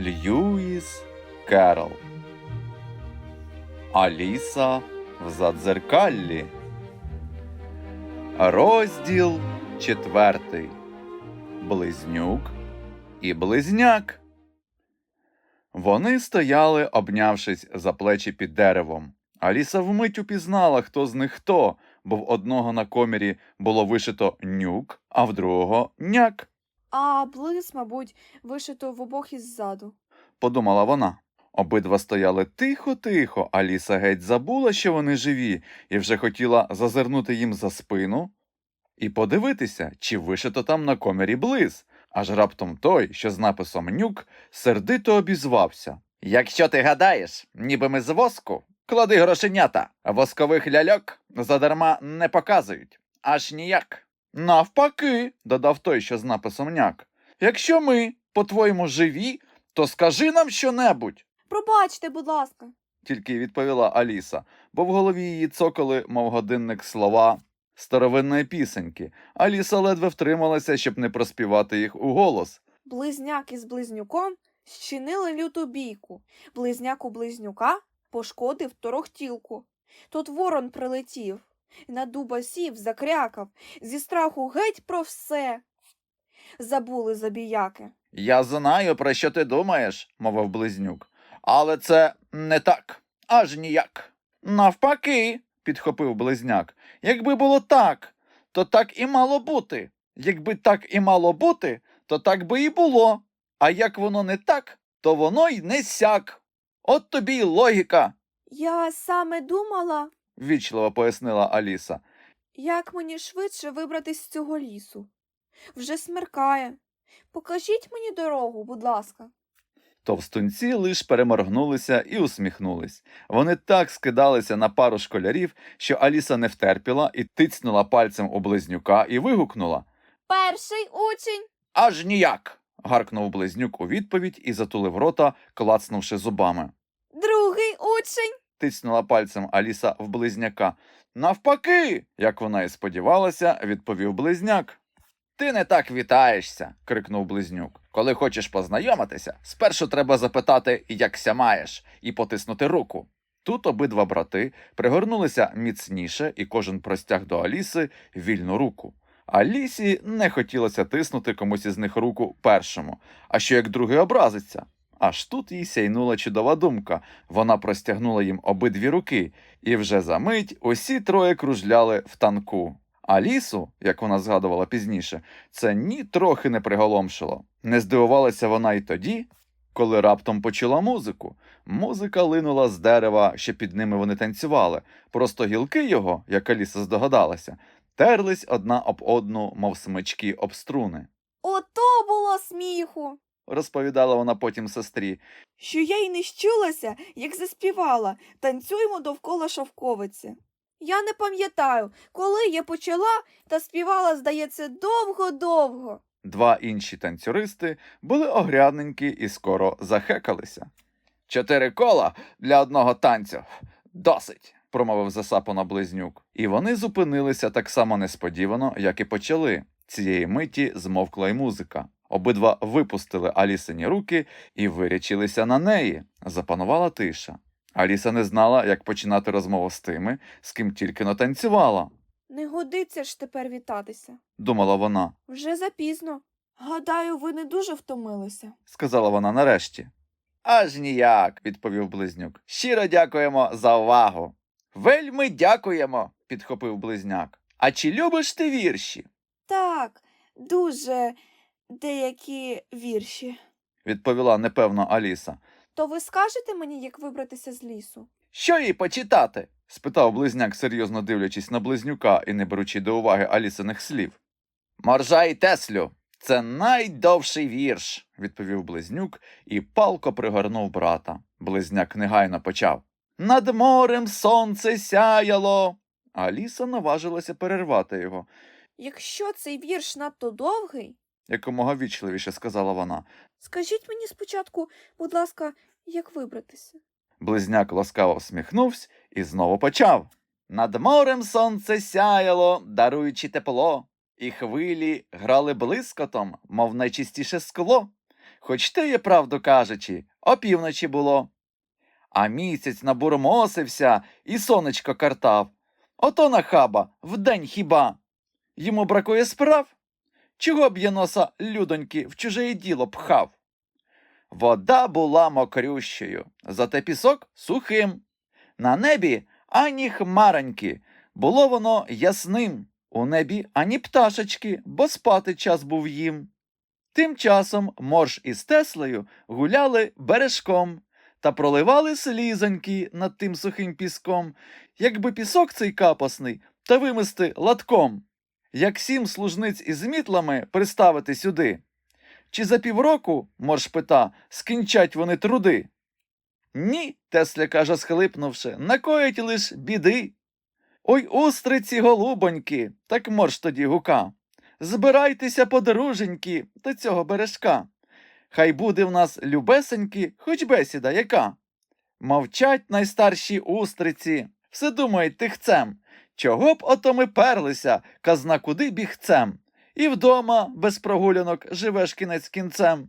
Льюіс Керол. Аліса в задзеркаллі. Розділ четвертий. Близнюк і близняк. Вони стояли, обнявшись за плечі під деревом. Аліса вмить упізнала, хто з них хто, бо в одного на комірі було вишито нюк, а в другого няк. А блис, мабуть, вишито в обох іззаду. подумала вона. Обидва стояли тихо-тихо, Аліса геть забула, що вони живі, і вже хотіла зазирнути їм за спину і подивитися, чи вишито там на комірі близ. Аж раптом той, що з написом нюк, сердито обізвався. Якщо ти гадаєш, ніби ми з воску, клади грошенята, воскових ляльок задарма не показують. Аж ніяк. Навпаки, додав той, що з написом няк. Якщо ми, по-твоєму, живі, то скажи нам щонебудь, Пробачте, будь ласка. тільки відповіла Аліса, бо в голові її цокали, мов годинник слова старовинної пісеньки. Аліса ледве втрималася, щоб не проспівати їх у голос. Близняк із близнюком щинили люту бійку. Близняк у близнюка пошкодив торохтілку. Тут ворон прилетів, на дуба сів, закрякав, зі страху геть про все. Забули забіяки. Я знаю, про що ти думаєш, мовив близнюк. Але це не так, аж ніяк. Навпаки, підхопив близняк. Якби було так, то так і мало бути. Якби так і мало бути, то так би і було. А як воно не так, то воно й не сяк. От тобі й логіка, Я саме думала, ввічливо пояснила Аліса. як мені швидше вибратись з цього лісу. Вже смеркає. Покажіть мені дорогу, будь ласка. Товстунці лиш переморгнулися і усміхнулись. Вони так скидалися на пару школярів, що Аліса не втерпіла і тицнула пальцем у близнюка і вигукнула Перший учень. Аж ніяк. гаркнув близнюк у відповідь і затулив рота, клацнувши зубами. Другий учень. Тицнула пальцем Аліса в близняка. Навпаки, як вона і сподівалася, відповів близняк. Ти не так вітаєшся, крикнув близнюк. Коли хочеш познайомитися, спершу треба запитати, якся маєш, і потиснути руку. Тут обидва брати пригорнулися міцніше, і кожен простяг до Аліси вільну руку. Алісі не хотілося тиснути комусь із них руку першому, а що як другий образиться. Аж тут їй сяйнула чудова думка. Вона простягнула їм обидві руки, і вже за мить усі троє кружляли в танку. Алісу, як вона згадувала пізніше, це ні трохи не приголомшило. Не здивувалася вона й тоді, коли раптом почула музику. Музика линула з дерева, що під ними вони танцювали. Просто гілки його, як Аліса здогадалася, терлись одна об одну, мов смички об струни. Ото було сміху. Розповідала вона потім сестрі. Що я й не щулася, як заспівала танцюємо довкола шовковиці. Я не пам'ятаю, коли я почала та співала, здається, довго-довго. Два інші танцюристи були огрядненькі і скоро захекалися. Чотири кола для одного танцю. Досить, промовив засапана близнюк. І вони зупинилися так само несподівано, як і почали. Цієї миті змовкла й музика. Обидва випустили Алісині руки і вирячилися на неї. Запанувала тиша. Аліса не знала, як починати розмову з тими, з ким тільки но танцювала, Не годиться ж тепер вітатися. думала вона. Вже запізно. Гадаю, ви не дуже втомилися. сказала вона нарешті. Аж ніяк, відповів близнюк. Щиро дякуємо за увагу. Вельми дякуємо, підхопив близняк. А чи любиш ти вірші? Так, дуже деякі вірші. відповіла непевно Аліса. То ви скажете мені, як вибратися з лісу? Що їй почитати? спитав близняк, серйозно дивлячись на близнюка і не беручи до уваги Алісиних слів. Моржа і Теслю. Це найдовший вірш, відповів близнюк і палко пригорнув брата. Близняк негайно почав. Над морем сонце сяяло. Аліса наважилася перервати його, Якщо цей вірш надто довгий, якомога вічливіше сказала вона. скажіть мені спочатку, будь ласка, як вибратися. Близняк ласкаво всміхнувся і знову почав. Над морем сонце сяяло, даруючи тепло, і хвилі грали блискотом, мов найчистіше скло. хоч те є правду кажучи, опівночі було. А місяць набурмосився і сонечко картав. Ото нахаба, вдень хіба. Йому бракує справ? Чого б я носа людоньки в чуже діло пхав? Вода була мокрющою, зате пісок сухим. На небі ані хмароньки, було воно ясним. У небі ані пташечки, бо спати час був їм. Тим часом морж із Теслею гуляли бережком та проливали слізоньки над тим сухим піском, якби пісок цей капосний та вимести латком, як сім служниць із мітлами приставити сюди. Чи за півроку, морж пита, скінчать вони труди? Ні, Тесля каже, схлипнувши, накоїть лиш біди. Ой, устриці, голубоньки, так морж тоді гука. Збирайтеся, подруженьки, до цього бережка. Хай буде в нас любесеньки, хоч бесіда яка. Мовчать найстарші устриці, все думають тихцем. Чого б ото ми перлися, казна куди бігцем, і вдома без прогулянок живеш кінець кінцем.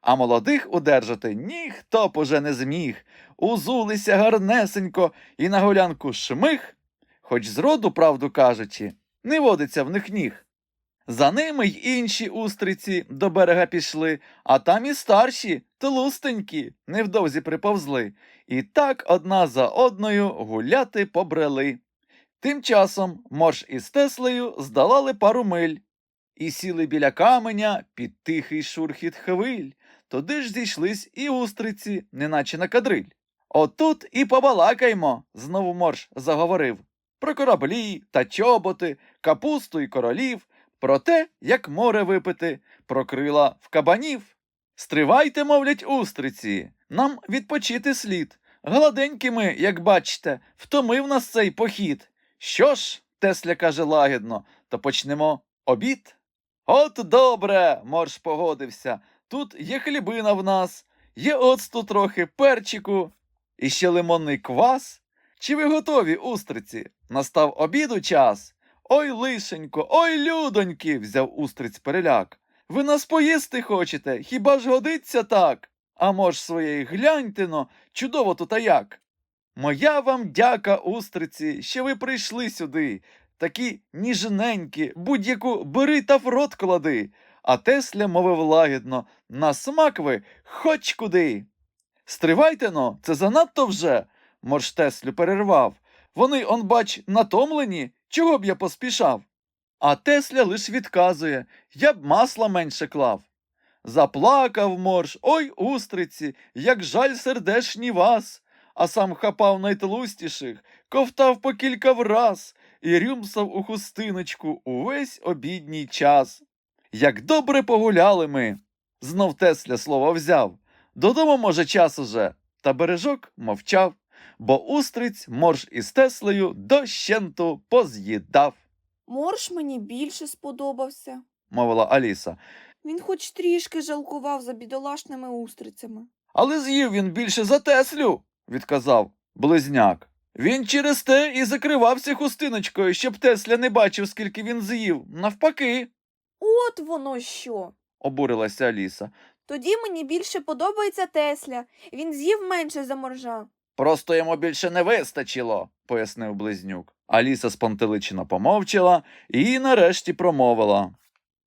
А молодих удержати ніхто б уже не зміг. Узулися гарнесенько і на гулянку шмих, хоч зроду, правду кажучи, не водиться в них ніг. За ними й інші устриці до берега пішли, а там і старші, тлустенькі, невдовзі приповзли, і так одна за одною гуляти побрели. Тим часом морж із Теслею здолали пару миль і сіли біля каменя під тихий шурхіт хвиль. Туди ж зійшлись і устриці, неначе на кадриль. Отут і побалакаймо, знову морж заговорив. Про кораблі та чоботи, капусту і королів, про те, як море випити, про крила в кабанів. Стривайте, мовлять устриці, нам відпочити слід. Гладенькі ми, як бачите, втомив нас цей похід. Що ж, Тесля каже лагідно, то почнемо обід. От добре, морж погодився. Тут є хлібина в нас, є оцту трохи перчику, і ще лимонний квас. Чи ви готові, устриці? Настав обіду час. Ой, лишенько, ой, людоньки, взяв устриць переляк. Ви нас поїсти хочете, хіба ж годиться так? А мож своєї гляньте но, чудово тут а як. Моя вам дяка, устриці, що ви прийшли сюди. Такі ніжненькі, будь-яку бери та в рот клади. А Тесля мовив лагідно, на смак ви хоч куди. Стривайте но, це занадто вже, морж Теслю перервав. Вони, он, бач, натомлені, чого б я поспішав? А Тесля лиш відказує, я б масла менше клав. Заплакав морж, ой, устриці, як жаль сердешні вас, а сам хапав найтлустіших, ковтав по кілька враз і рюмсав у хустиночку увесь обідній час. Як добре погуляли ми, знов Тесля слово взяв. Додому, може, час уже, та бережок мовчав, бо устриць морж із Теслею дощенту поз'їдав, Морж мені більше сподобався. мовила Аліса. Він хоч трішки жалкував за бідолашними устрицями. Але з'їв він більше за Теслю, відказав близняк. Він через те і закривався хустиночкою, щоб Тесля не бачив, скільки він з'їв. Навпаки, От воно що. обурилася Аліса. Тоді мені більше подобається Тесля. Він з'їв менше за моржа. Просто йому більше не вистачило, пояснив близнюк. Аліса спантеличено помовчала і нарешті промовила.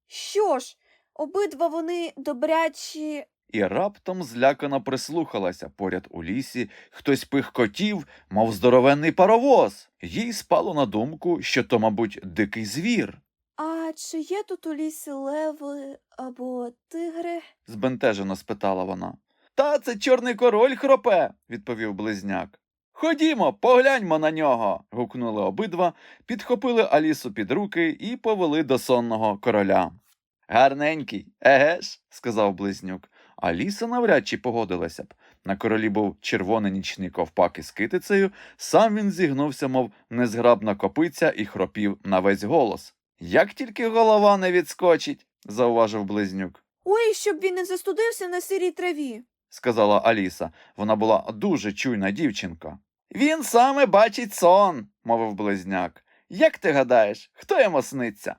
Що ж, обидва вони добрячі. І раптом злякано прислухалася поряд у лісі, хтось пихкотів, мов здоровенний паровоз. Їй спало на думку, що то, мабуть, дикий звір. А чи є тут у лісі леви або тигри? збентежено спитала вона. Та це чорний король хропе, відповів близняк. Ходімо, погляньмо на нього. гукнули обидва, підхопили Алісу під руки і повели до сонного короля. Гарненький, еге ж, сказав близнюк. Аліса навряд чи погодилася б. На королі був червоний нічний ковпак із китицею, сам він зігнувся, мов незграбна копиця, і хропів на весь голос. Як тільки голова не відскочить, зауважив близнюк. Ой, щоб він не застудився на сирій траві. сказала Аліса. Вона була дуже чуйна дівчинка. Він саме бачить сон, мовив близняк. Як ти гадаєш, хто йому сниться?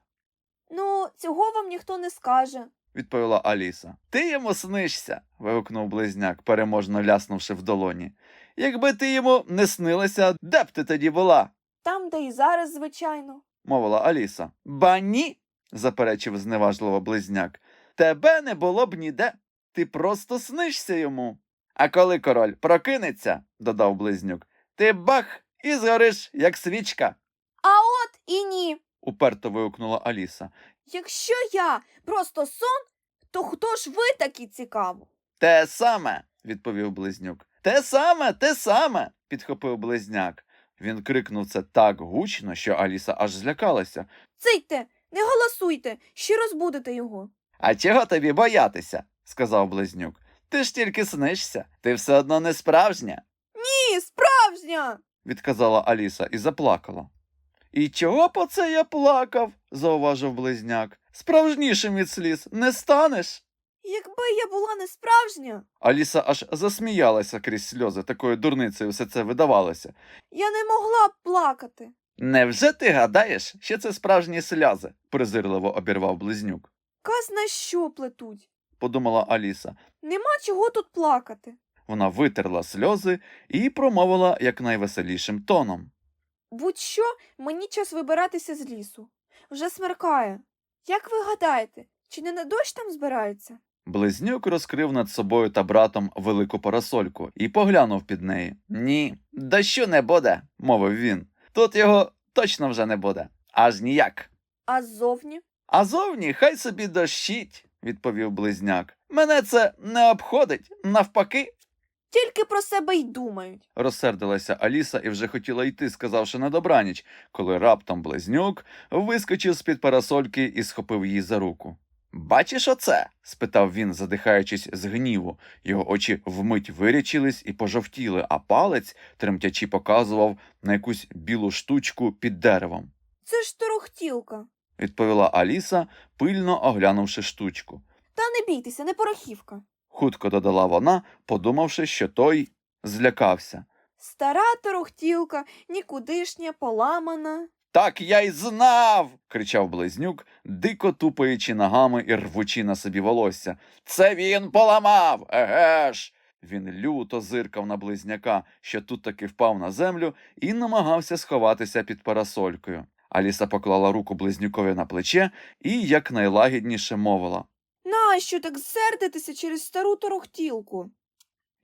Ну, цього вам ніхто не скаже. Відповіла Аліса. Ти йому снишся. вигукнув близняк, переможно ляснувши в долоні. Якби ти йому не снилася, де б ти тоді була? Там, де і зараз, звичайно. мовила Аліса. Ба ні, заперечив зневажливо близняк. Тебе не було б ніде. Ти просто снишся йому. А коли король прокинеться, додав близнюк, ти бах і згориш, як свічка, А от і ні. Уперто вигукнула Аліса. Якщо я просто сон, то хто ж ви такі цікаво? Те саме, відповів близнюк. Те саме, те саме, підхопив близняк. Він крикнув це так гучно, що Аліса аж злякалася. Цийте, не голосуйте, ще розбудете його. А чого тобі боятися? сказав близнюк. Ти ж тільки снишся, ти все одно не справжня, Ні, справжня. відказала Аліса і заплакала. І чого по це я плакав? зауважив близняк. Справжнішим від сліз не станеш. Якби я була не справжня, Аліса аж засміялася крізь сльози, такою дурницею все це видавалося. я не могла б плакати. Невже ти гадаєш, що це справжні сльози? презирливо обірвав близнюк. Казна що плетуть. Подумала Аліса. Нема чого тут плакати. Вона витерла сльози і промовила якнайвеселішим тоном. Будь-що, мені час вибиратися з лісу. Вже смеркає. Як ви гадаєте, чи не на дощ там збирається? Близнюк розкрив над собою та братом велику парасольку і поглянув під неї. Ні, дощу не буде, мовив він. Тут його точно вже не буде. Аж ніяк. А ззовні? А зовні хай собі дощить, відповів близняк. Мене це не обходить, навпаки. Тільки про себе й думають. Розсердилася Аліса і вже хотіла йти, сказавши на добраніч, коли раптом близнюк вискочив з-під парасольки і схопив її за руку. Бачиш оце? спитав він, задихаючись з гніву. Його очі вмить вирячились і пожовтіли, а палець, тремтячи, показував на якусь білу штучку під деревом. Це ж торохтілка. Відповіла Аліса, пильно оглянувши штучку. Та не бійтеся, не порохівка. Хутко додала вона, подумавши, що той злякався. Стара торохтілка, нікудишня, поламана. Так я й знав. кричав близнюк, дико тупаючи ногами і рвучи на собі волосся. Це він поламав. Еге ж. Він люто зиркав на близняка, що тут таки впав на землю, і намагався сховатися під парасолькою. Аліса поклала руку близнюкові на плече і якнайлагідніше мовила. Нащо так сердитися через стару торохтілку?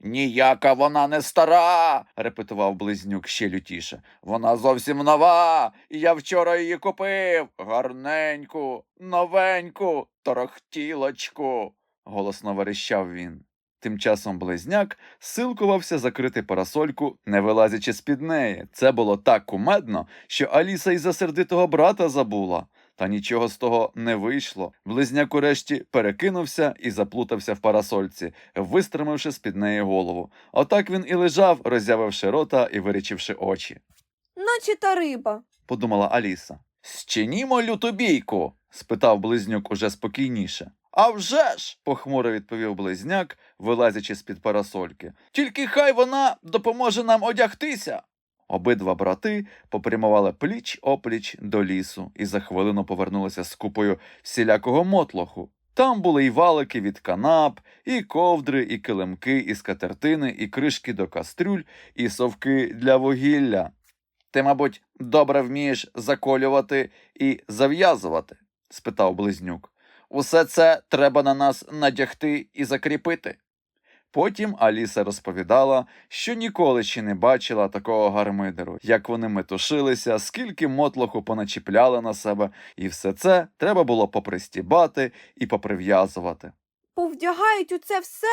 Ніяка вона не стара, репетував близнюк ще лютіше. Вона зовсім нова. і Я вчора її купив. Гарненьку, новеньку, торохтілочку, голосно верещав він. Тим часом близняк силкувався закрити парасольку, не вилазячи з під неї. Це було так кумедно, що Аліса й за сердитого брата забула. Та нічого з того не вийшло. Близняк урешті перекинувся і заплутався в парасольці, вистримавши з під неї голову. Отак він і лежав, роззявивши рота і вирічивши очі. Наче та риба. Подумала Аліса. Щинімо люту бійку? спитав близнюк уже спокійніше. «А вже ж!» – похмуро відповів близняк, вилазячи з-під парасольки. Тільки хай вона допоможе нам одягтися. Обидва брати попрямували пліч опліч до лісу і за хвилину повернулися з купою всілякого мотлоху. Там були й валики від канап, і ковдри, і килимки, і скатертини, і кришки до кастрюль, і совки для вугілля. Ти, мабуть, добре вмієш заколювати і зав'язувати? спитав близнюк. Усе це треба на нас надягти і закріпити. Потім Аліса розповідала, що ніколи ще не бачила такого гармидеру, як вони метушилися, скільки мотлоху поначіпляли на себе, і все це треба було попристібати і поприв'язувати. Повдягають у це все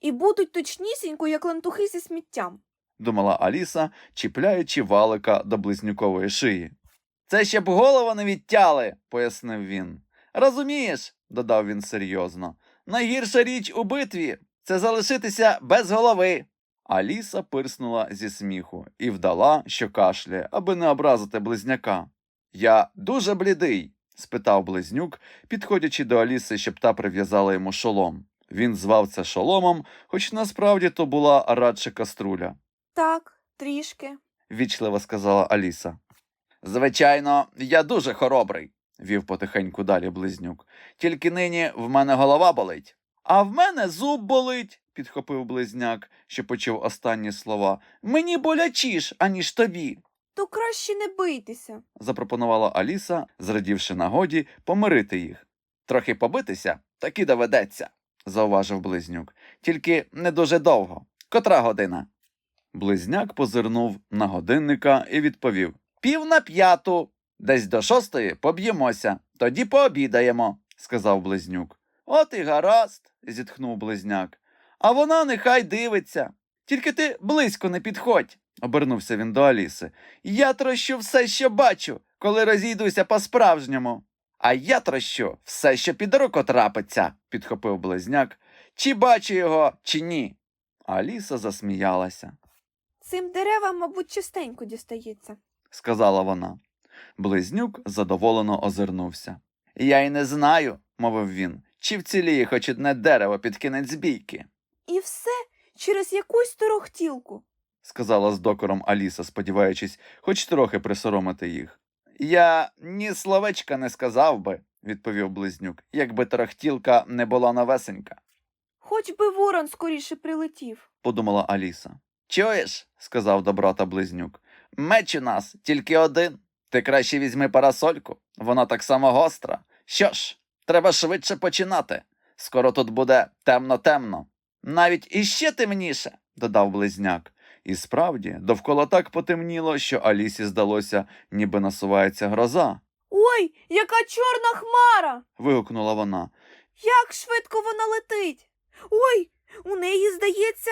і будуть точнісінько, як лантухи зі сміттям. думала Аліса, чіпляючи валика до близнюкової шиї. Це щоб голову не відтяли, пояснив він. Розумієш, додав він серйозно. Найгірша річ у битві це залишитися без голови. Аліса пирснула зі сміху і вдала, що кашляє, аби не образити близняка. Я дуже блідий? спитав близнюк, підходячи до Аліси, щоб та прив'язала йому шолом. Він звав це шоломом, хоч насправді то була радше каструля, Так, трішки. вічливо сказала Аліса. Звичайно, я дуже хоробрий, вів потихеньку далі близнюк. Тільки нині в мене голова болить. А в мене зуб болить, підхопив близняк, що почув останні слова. Мені болячіш, аніж тобі. То краще не бийтеся. запропонувала Аліса, зрадівши нагоді помирити їх. Трохи побитися, так і доведеться, зауважив близнюк. Тільки не дуже довго. Котра година? Близняк позирнув на годинника і відповів: Пів на п'яту. Десь до шостої поб'ємося, тоді пообідаємо, сказав близнюк. От і гаразд, зітхнув близняк. А вона нехай дивиться. Тільки ти близько не підходь, обернувся він до Аліси. Я трощу все, що бачу, коли розійдуся по-справжньому. А я трощу все, що під руку трапиться, підхопив близняк. Чи бачу його, чи ні. Аліса засміялася, Цим деревам, мабуть, частенько дістається. сказала вона. Близнюк задоволено озирнувся. Я й не знаю, мовив він, чи вціліє хоч одне дерево під кінець бійки, І все через якусь торохтілку. сказала з докором Аліса, сподіваючись хоч трохи присоромити їх. Я ні словечка не сказав би, відповів близнюк, якби торохтілка не була новесенька, Хоч би ворон скоріше прилетів. подумала Аліса. Чуєш, сказав до брата близнюк. Меч у нас тільки один. Ти краще візьми парасольку, вона так само гостра. Що ж, треба швидше починати. Скоро тут буде темно-темно. Навіть іще темніше, додав близняк. І справді, довкола так потемніло, що Алісі здалося, ніби насувається гроза. Ой, яка чорна хмара! Вигукнула вона. Як швидко вона летить. Ой, у неї, здається,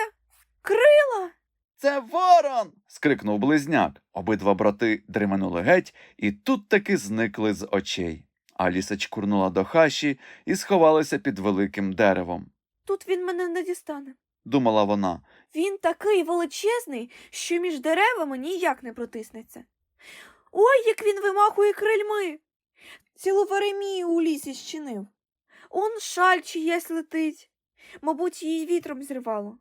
крила. Це ворон. скрикнув близняк. Обидва брати дременули геть і тут таки зникли з очей. Аліса чкурнула до хаші і сховалася під великим деревом. Тут він мене не дістане. Думала вона. Він такий величезний, що між деревами ніяк не протиснеться. Ой, як він вимахує крильми. Цілу Веремію у лісі щинив. Он шаль чиясь летить. Мабуть, її вітром зірвало.